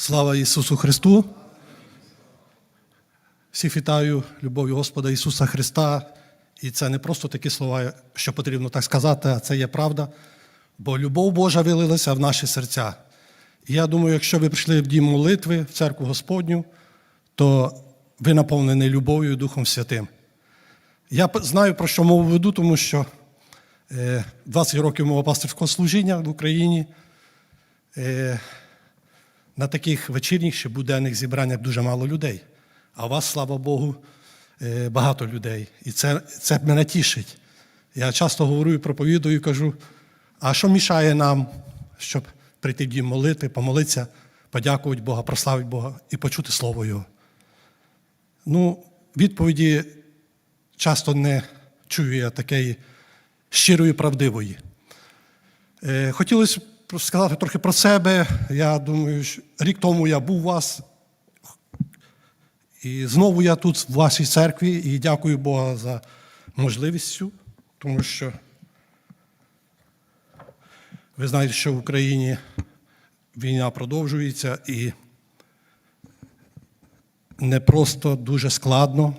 Слава Ісусу Христу! Всіх вітаю любов'ю Господа Ісуса Христа. І це не просто такі слова, що потрібно так сказати, а це є правда. Бо любов Божа вилилася в наші серця. І я думаю, якщо ви прийшли в дім молитви, в церкву Господню, то ви наповнені любов'ю і Духом Святим. Я знаю, про що мову веду, тому що е, 20 років мого пасторського служіння в Україні. На таких вечірніх чи буденних зібраннях дуже мало людей. А у вас, слава Богу, е, багато людей. І це, це мене тішить. Я часто говорю і проповідую і кажу: а що мішає нам, щоб прийти в дім молити, помолитися, подякувати Бога, прославити Бога і почути Слово Його? Ну, відповіді часто не чую я такої щирої, правдивої. Е, Хотілося б сказати трохи про себе. Я думаю, що рік тому я був у вас. І знову я тут, в вашій церкві, і дякую Бога за можливість тому що ви знаєте, що в Україні війна продовжується і не просто дуже складно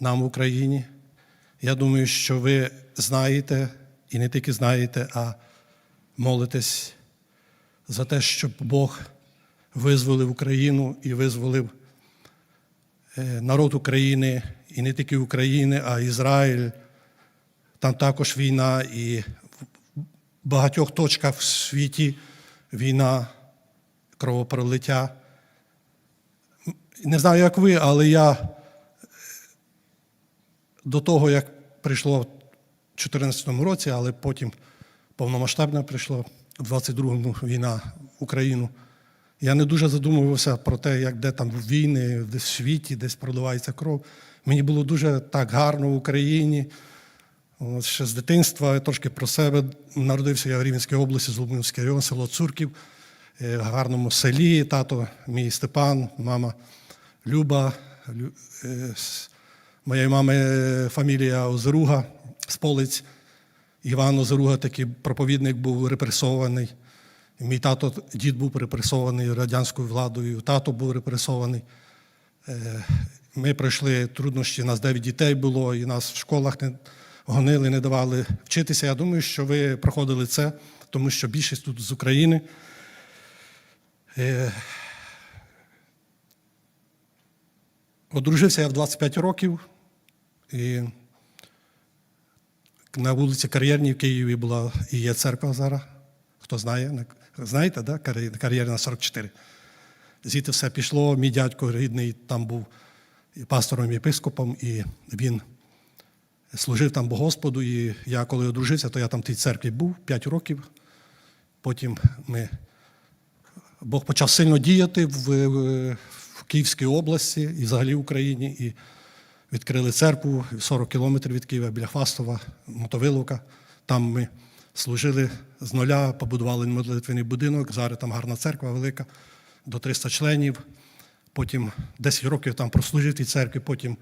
нам в Україні. Я думаю, що ви знаєте, і не тільки знаєте, а молитесь за те, щоб Бог визволив Україну і визволив е, народ України, і не тільки України, а Ізраїль. Там також війна, і в багатьох точках в світі війна, кровопролиття. Не знаю, як ви, але я до того, як прийшло в 2014 році, але потім повномасштабно прийшло в 22-му війна в Україну. Я не дуже задумувався про те, як де там війни, десь в світі, десь проливається кров. Мені було дуже так гарно в Україні. От ще з дитинства я трошки про себе народився я в Рівненській області, Злобнівський район, село Цурків, е, в гарному селі. Тато мій Степан, мама Люба. Лю- е, Моєї мами е, фамілія Озеруга, Сполиць. Іван Озеруга такий проповідник був репресований. Мій тато, дід був репресований радянською владою, тато був репресований. Е, Ми пройшли труднощі, нас 9 дітей було, і нас в школах не гонили, не давали вчитися. Я думаю, що ви проходили це, тому що більшість тут з України. Е, Одружився я в 25 років. І на вулиці Кар'єрній в Києві була і є церква зараз. Хто знає? Знаєте, да? Кар'єр- Кар'єрна 44. Звідти все пішло. Мій дядько рідний там був пастором єпископом, і він служив там Господу. І я коли одружився, то я там в тій церкві був 5 років. Потім ми Бог почав сильно діяти в, в Київській області і взагалі в Україні. І відкрили церкву 40 кілометрів від Києва біля Фастова, Мотовиловка. Там ми служили з нуля, побудували молитвений будинок. Зараз там гарна церква велика, до 300 членів. Потім 10 років там прослужив в тій церкві, потім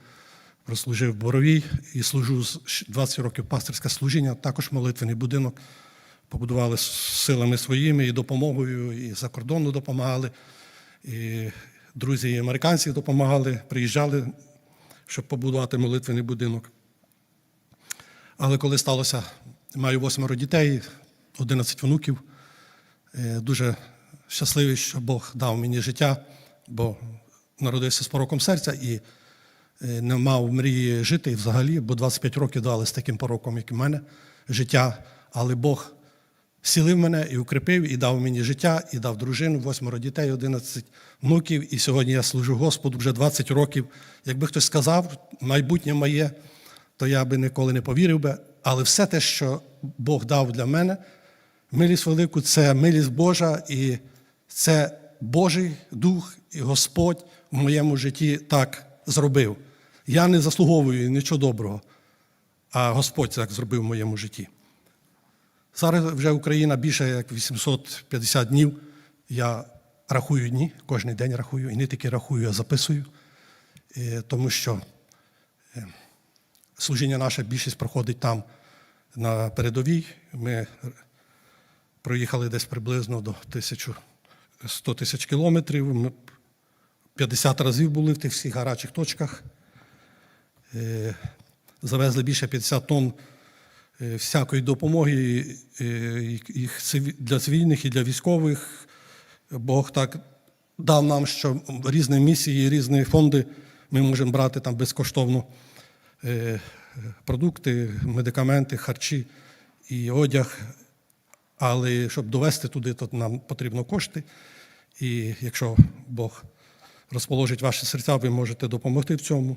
прослужив в Боровій і служу 20 років пасторське служіння, також молитвений будинок. Побудували силами своїми і допомогою, і за кордону допомагали. І друзі і американці допомагали, приїжджали, щоб побудувати молитвений будинок. Але коли сталося, маю восьмеро дітей, 11 внуків. Е, Дуже щасливий, що Бог дав мені життя, бо народився з пороком серця і е, не мав мрії жити взагалі, бо 25 років дали з таким пороком, як і в мене, життя. Але Бог сілив мене і укріпив, і дав мені життя, і дав дружину, восьмеро дітей, 11 внуків. І сьогодні я служу Господу вже 20 років. Якби хтось сказав, майбутнє моє, то я би ніколи не повірив би. Але все те, що Бог дав для мене, милість велику, це милість Божа, і це Божий Дух і Господь в моєму житті так зробив. Я не заслуговую нічого доброго, а Господь так зробив в моєму житті. Зараз вже Україна більше як 850 днів. Я рахую дні, кожен день рахую, і не тільки рахую, а записую, Е, тому що е, служіння наше більшість проходить там на передовій. Ми проїхали десь приблизно до тисячу 100 тисяч кілометрів. Ми 50 разів були в тих всіх гарячих точках. Е, Завезли більше 50 тонн всякої допомоги е, їх для цивільних і для військових. Бог так дав нам, що різні місії, різні фонди ми можемо брати там безкоштовно е, продукти, медикаменти, харчі і одяг. Але щоб довести туди, то нам потрібно кошти. І якщо Бог розположить ваші серця, ви можете допомогти в цьому.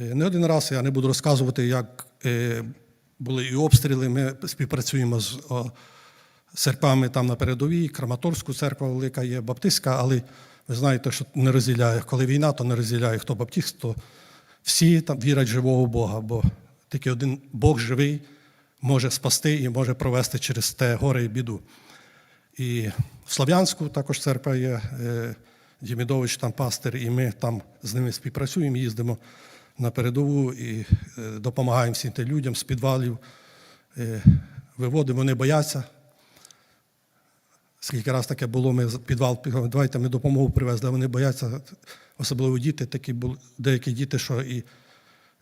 Е, Не один раз я не буду розказувати, як е, були і обстріли. Ми співпрацюємо з церквами там на передовій, Краматорську церква велика є, Баптистська, але ви знаєте, що не розділяє. Коли війна, то не розділяє хто баптист, хто всі там вірять живого Бога, бо тільки один Бог живий може спасти і може провести через те горе і біду. І в Слов'янську також церква є, е, Дімідович там пастир, і ми там з ними співпрацюємо, їздимо на передову і е, допомагаємо всім тим людям з підвалів, е, виводимо, вони бояться. Скільки раз таке було, ми підвал, пі- давайте ми допомогу привезли, вони бояться, особливо діти, такі були, деякі діти, що і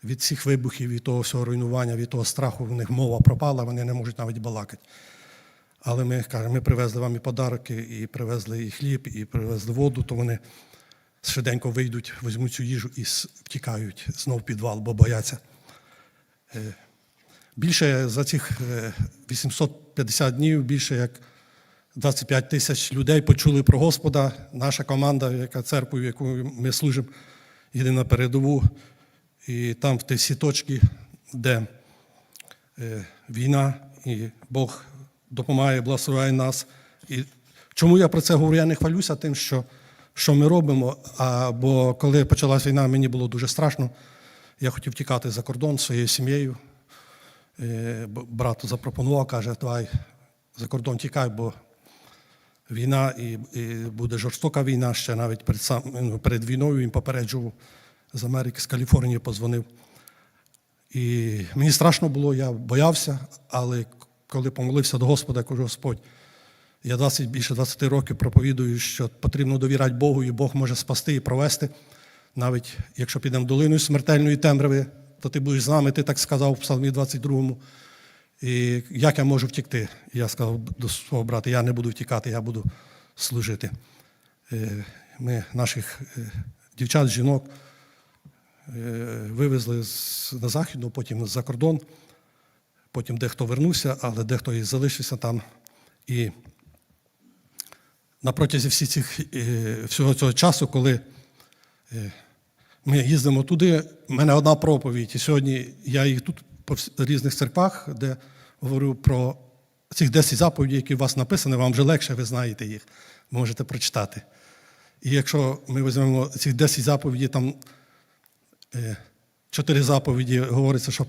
від цих вибухів, від того всього руйнування, від того страху, в них мова пропала, вони не можуть навіть балакати. Але ми кажемо, ми привезли вам і подарки, і привезли і хліб, і привезли воду, то вони швиденько вийдуть, візьмуть цю їжу і втікають знов в підвал, бо бояться. Е, Більше за цих е, 850 днів, більше як 25 тисяч людей почули про Господа. Наша команда, яка церкву, в яку ми служимо, їде на передову. І там в ті всі точки, де е, війна, і Бог допомагає, благословляє нас. І чому я про це говорю? Я не хвалюся тим, що, що ми робимо. А, бо коли почалась війна, мені було дуже страшно. Я хотів тікати за кордон своєю сім'єю. Е, Брат запропонував, каже, давай за кордон тікай, бо війна і, і буде жорстока війна ще навіть перед, сам, ну, перед війною він попереджував з Америки, з Каліфорнії позвонив. І мені страшно було, я боявся, але коли помолився до Господа, я кажу, Господь, я 20, більше 20 років проповідую, що потрібно довіряти Богу, і Бог може спасти і провести. Навіть якщо підемо долиною смертельної темряви, то ти будеш з нами, ти так сказав в Псалмі 22. І як я можу втікти? Я сказав до свого брата, я не буду втікати, я буду служити. Е, Ми наших е, дівчат, жінок е, вивезли на Західну, потім за кордон. Потім дехто вернувся, але дехто і залишився там. І на протязі всі цих, е, всього цього часу, коли е, ми їздимо туди, в мене одна проповідь. І сьогодні я їх тут по різних церквах, де говорю про цих 10 заповідей, які у вас написані, вам вже легше, ви знаєте їх, можете прочитати. І якщо ми візьмемо ці 10 заповідей, там е, чотири заповіді говориться, що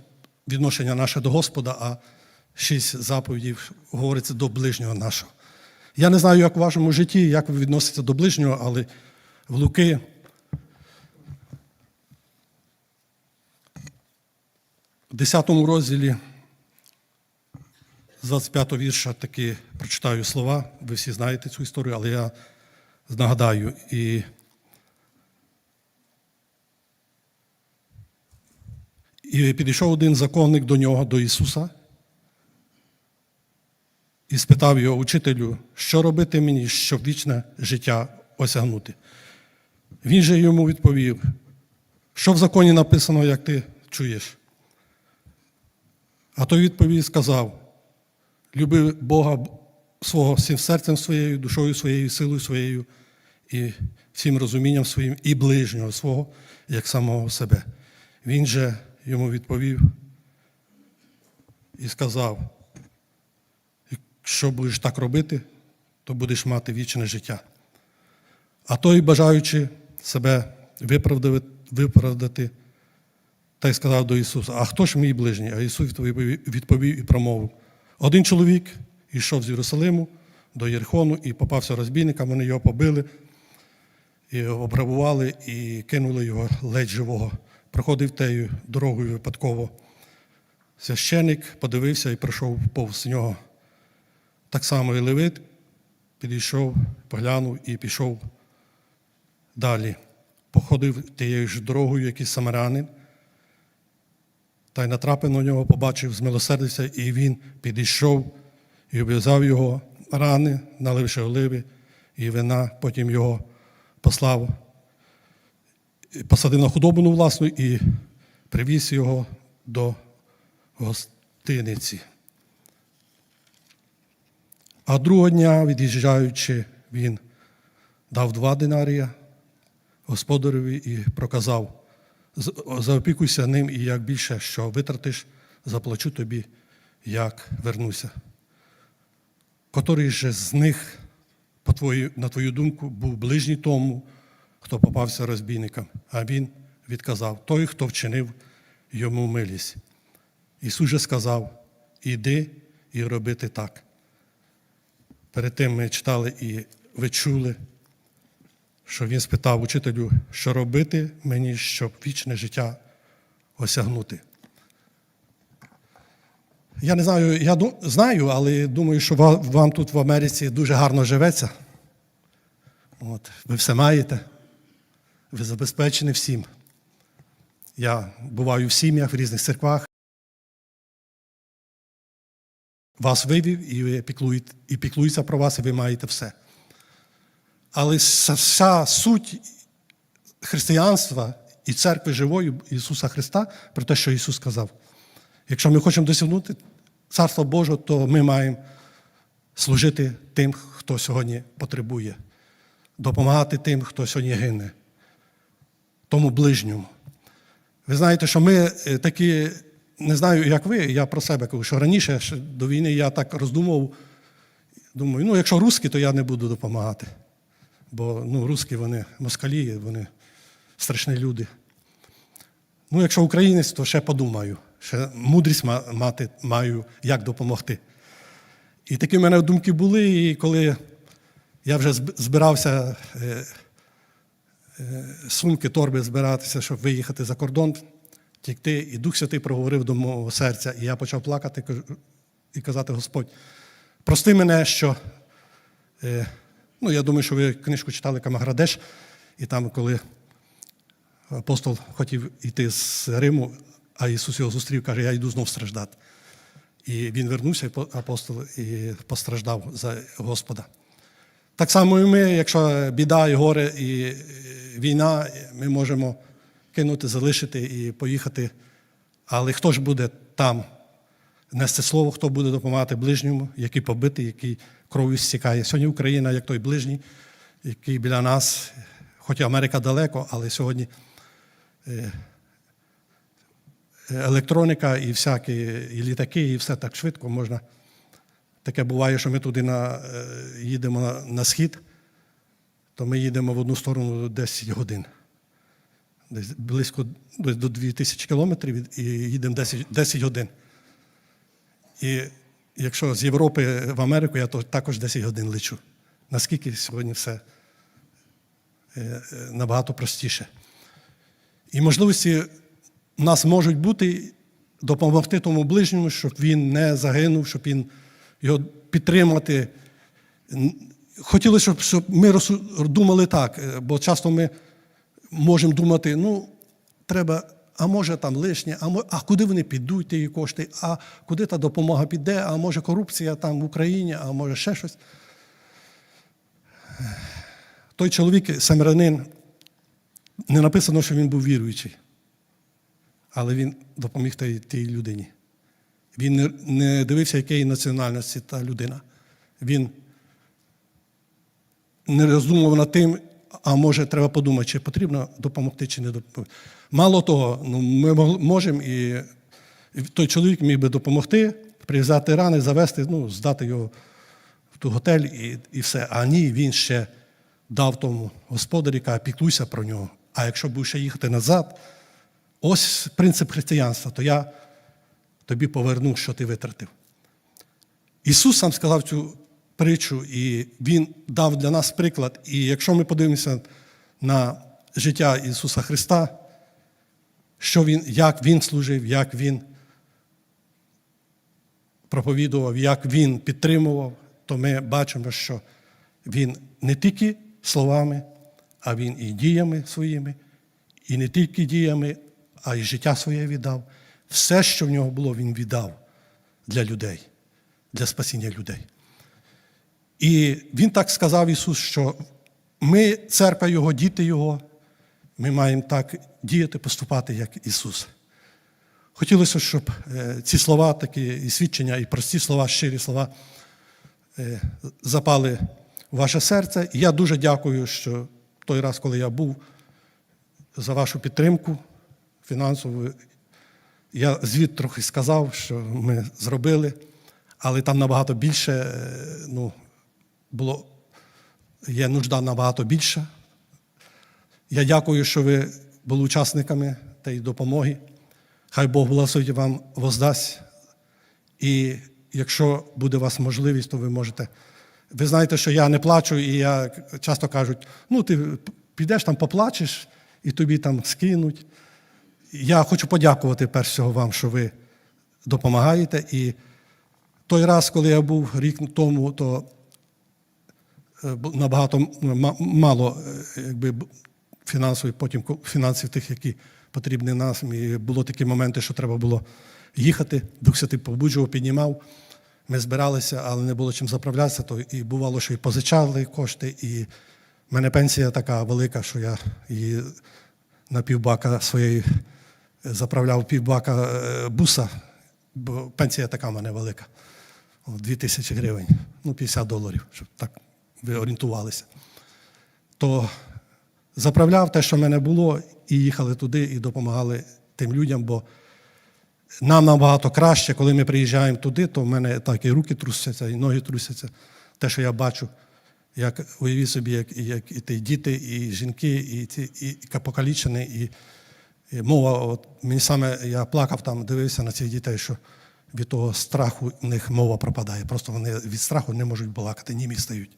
відношення наше до Господа, а шість заповідей говориться до ближнього нашого. Я не знаю, як у вашому житті, як ви відноситеся до ближнього, але в Луки в 10 розділі з 25 вірша таки прочитаю слова. Ви всі знаєте цю історію, але я нагадаю. І І підійшов один законник до нього, до Ісуса, і спитав його, учителю, що робити мені, щоб вічне життя осягнути. Він же йому відповів, що в законі написано, як ти чуєш. А той відповів і сказав: люби Бога свого всім серцем своєю, душою своєю, силою своєю, і всім розумінням своїм, і ближнього свого, як самого себе. Він же йому відповів і сказав: якщо будеш так робити, то будеш мати вічне життя. А той, бажаючи себе виправдати, та й сказав до Ісуса: А хто ж мій ближній? А Ісус відповів і промовив: Один чоловік йшов з Єрусалиму до Єрхону і попався розбійникам, вони його побили, і обрабували і кинули його ледь живого. Проходив тею дорогою випадково. Священик подивився і пройшов повз нього. Так само і Левит підійшов поглянув і пішов далі. Походив тією ж дорогою, як і самарянин, та й натрапив на нього, побачив, змилосердився, і він підійшов і обв'язав його рани, наливши оливи і вина, потім його послав, посадив на худобину власну і привіз його до гостиниці. А другого дня, від'їжджаючи, він дав два динарія господареві і проказав: заопікуйся ним, і як більше, що витратиш, заплачу тобі, як вернуся. Котрий же з них, по твою, на твою думку, був ближній тому, хто попався розбійникам, а він відказав той, хто вчинив йому милість. Ісус же сказав: іди і робити так. Перед тим ми читали і ви чули, що він спитав учителю, що робити мені, щоб вічне життя осягнути. Я не знаю, я знаю, але думаю, що ва- вам тут в Америці дуже гарно живеться. От, ви все маєте, ви забезпечені всім. Я буваю в сім'ях, в різних церквах. Вас вивів і ви і піклуються про вас, і ви маєте все. Але вся- вся суть християнства і церкви живої Ісуса Христа про те, що Ісус сказав. Якщо ми хочемо досягнути Царства Божого, то ми маємо служити тим, хто сьогодні потребує, допомагати тим, хто сьогодні гине, тому ближньому. Ви знаєте, що ми е, такі, не знаю, як ви, я про себе кажу, що раніше ще до війни я так роздумував, думаю, ну якщо русські, то я не буду допомагати. Бо ну, русські вони москалі, вони страшні люди. Ну, якщо українець, то ще подумаю, ще мудрість мати маю, як допомогти. І такі в мене думки були, і коли я вже збирався е, е, сумки, торби збиратися, щоб виїхати за кордон, тікти, і Дух Святий проговорив до мого серця, і я почав плакати і казати: Господь, прости мене, що. Е, ну, я думаю, що ви книжку читали Камаградеш, і там, коли апостол хотів йти з Риму, а Ісус його зустрів, каже, я йду знов страждати. І він вернувся, по- апостол, і постраждав за Господа. Так само і ми, якщо біда і горе, і е, війна, ми можемо кинути, залишити і поїхати. Але хто ж буде там нести слово, хто буде допомагати ближньому, який побитий, який кров'ю стікає. Сьогодні Україна, як той ближній, який біля нас, хоч Америка далеко, але сьогодні е, електроніка і всякі і літаки, і все так швидко можна. Таке буває, що ми туди на, е, їдемо на, на схід, то ми їдемо в одну сторону 10 годин. Десь близько десь до 2000 кілометрів і їдемо 10, 10 годин. І якщо з Європи в Америку, я то також 10 годин лечу. Наскільки сьогодні все е, е, набагато простіше. І можливості в нас можуть бути допомогти тому ближньому, щоб він не загинув, щоб він його підтримати. Хотілося, щоб, щоб ми думали так, е, бо часто ми можемо думати, ну, треба, а може там лишнє, а, а куди вони підуть, ті кошти, а куди та допомога піде, а може корупція там в Україні, а може ще щось. Той чоловік, семерянин, не написано, що він був віруючий, але він допоміг тій, людині. Він не дивився, якої національності та людина. Він не роздумував над тим, а може, треба подумати, чи потрібно допомогти, чи не допомогти. Мало того, ну, ми можемо і, той чоловік міг би допомогти, прив'язати рани, завести, ну, здати його в ту готель і, і все. А ні, він ще дав тому господарі, каже, піклуйся про нього. А якщо будеш ще їхати назад, ось принцип християнства, то я тобі поверну, що ти витратив. Ісус сам сказав цю притчу, і Він дав для нас приклад. І якщо ми подивимося на життя Ісуса Христа, що він, як Він служив, як Він проповідував, як Він підтримував, то ми бачимо, що Він не тільки словами, а він і діями своїми, і не тільки діями, а й життя своє віддав. Все, що в нього було, він віддав для людей, для спасіння людей. І він так сказав Ісус, що ми, церква Його, діти Його, ми маємо так діяти, поступати, як Ісус. Хотілося, щоб е, ці слова, такі і свідчення, і прості слова, щирі слова е, запали в ваше серце. І я дуже дякую, що той раз, коли я був, за вашу підтримку фінансову. Я звіт трохи сказав, що ми зробили, але там набагато більше е, ну, було, є нужда набагато більша. Я дякую, що ви були учасниками тієї допомоги. Хай Бог благословить вам воздасть. І якщо буде у вас можливість, то ви можете. Ви знаєте, що я не плачу, і я часто кажуть, ну ти підеш там поплачеш, і тобі там скинуть. Я хочу подякувати перш всього вам, що ви допомагаєте. І той раз, коли я був рік тому, то набагато мало е, якби, фінансових, потім фінансів тих, які потрібні нам. І було такі моменти, що треба було їхати. Дух Святий побуджував, піднімав. Ми збиралися, але не було чим заправлятися, то і бувало, що і позичали кошти, і в мене пенсія така велика, що я її на півбака своєї заправляв півбака е, буса, бо пенсія така в мене велика. О, 2 тисячі гривень, ну 50 доларів, щоб так ви орієнтувалися. То заправляв те, що в мене було, і їхали туди, і допомагали тим людям, бо нам набагато краще, коли ми приїжджаємо туди, то в мене так і руки трусяться, і ноги трусяться. Те, що я бачу, як уявіть собі, як, як і ті діти, і жінки, і ті і, і покалічені, і, і мова. От мені саме я плакав там, дивився на цих дітей, що від того страху в них мова пропадає. Просто вони від страху не можуть балакати, німі стають.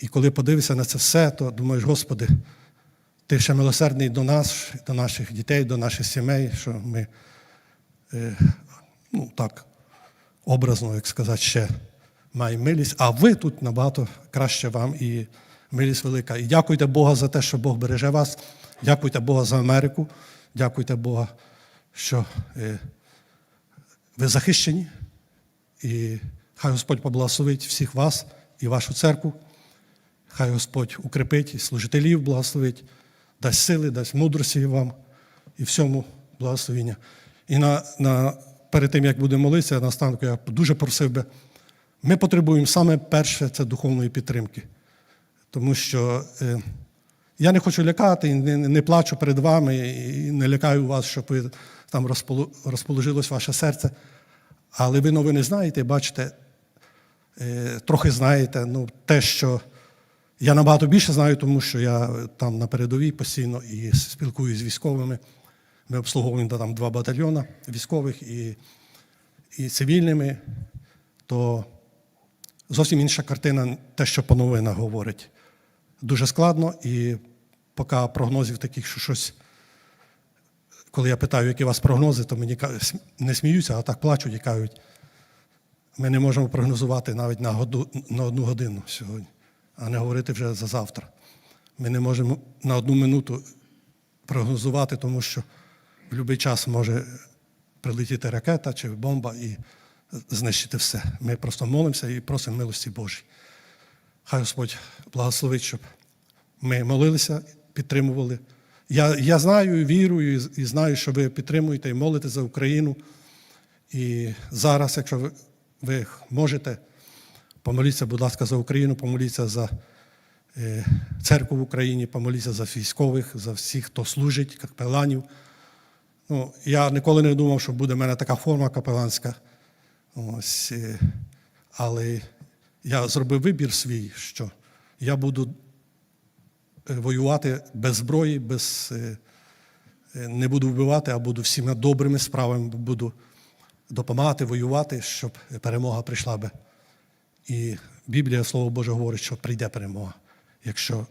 І коли подивишся на це все, то думаєш, Господи, ти ще милосердний до нас, до наших дітей, до наших сімей, що ми е, ну так, образно, як сказати, ще маємо милість, а ви тут набагато краще вам і милість велика. І дякуйте Бога за те, що Бог береже вас. Дякуйте Бога за Америку. Дякуйте Бога, що е, ви захищені. І хай Господь поблагословить всіх вас і вашу церкву. Хай Господь укрепить і служителів благословить, дасть сили, дасть мудрості вам і всьому благословіння. І на, на, перед тим, як будемо молитися, на станку я дуже просив би, ми потребуємо саме перше це духовної підтримки. Тому що е, я не хочу лякати, не, не плачу перед вами, і не лякаю вас, щоб ви там розположилось ваше серце. Але ви новини знаєте, бачите, е, трохи знаєте, ну, те, що я набагато більше знаю, тому що я там на передовій постійно і спілкуюся з військовими. Ми обслуговуємо там два батальйони військових і, і цивільними, то зовсім інша картина, те, що по новинах говорить. Дуже складно, і поки прогнозів таких, що щось. Коли я питаю, які у вас прогнози, то мені не сміються, а так плачуть і кажуть, ми не можемо прогнозувати навіть на, году, на одну годину сьогодні, а не говорити вже за завтра. Ми не можемо на одну минуту прогнозувати, тому що в будь-який час може прилетіти ракета чи бомба і знищити все. Ми просто молимося і просимо милості Божій. Хай Господь благословить, щоб ми молилися, підтримували. Я, я знаю, вірую, і, знаю, що ви підтримуєте і молите за Україну. І зараз, якщо ви, ви можете, помоліться, будь ласка, за Україну, помоліться за е, церкву в Україні, помоліться за військових, за всіх, хто служить, капеланів. Ну, я ніколи не думав, що буде в мене така форма капеланська. Ось, е, але я зробив вибір свій, що я буду воювати без зброї, без, е, е, не буду вбивати, а буду всіма добрими справами буду допомагати, воювати, щоб перемога прийшла би. І Біблія, Слово Боже, говорить, що прийде перемога, якщо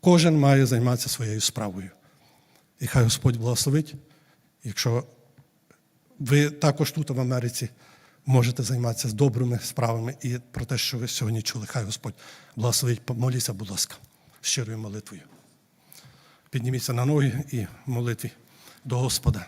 кожен має займатися своєю справою. І хай Господь благословить, якщо ви також тут в Америці можете займатися добрими справами і про те, що ви сьогодні чули. Хай Господь благословить. Помоліться, будь ласка, щирою молитвою. Підніміться на ноги і молитві до Господа.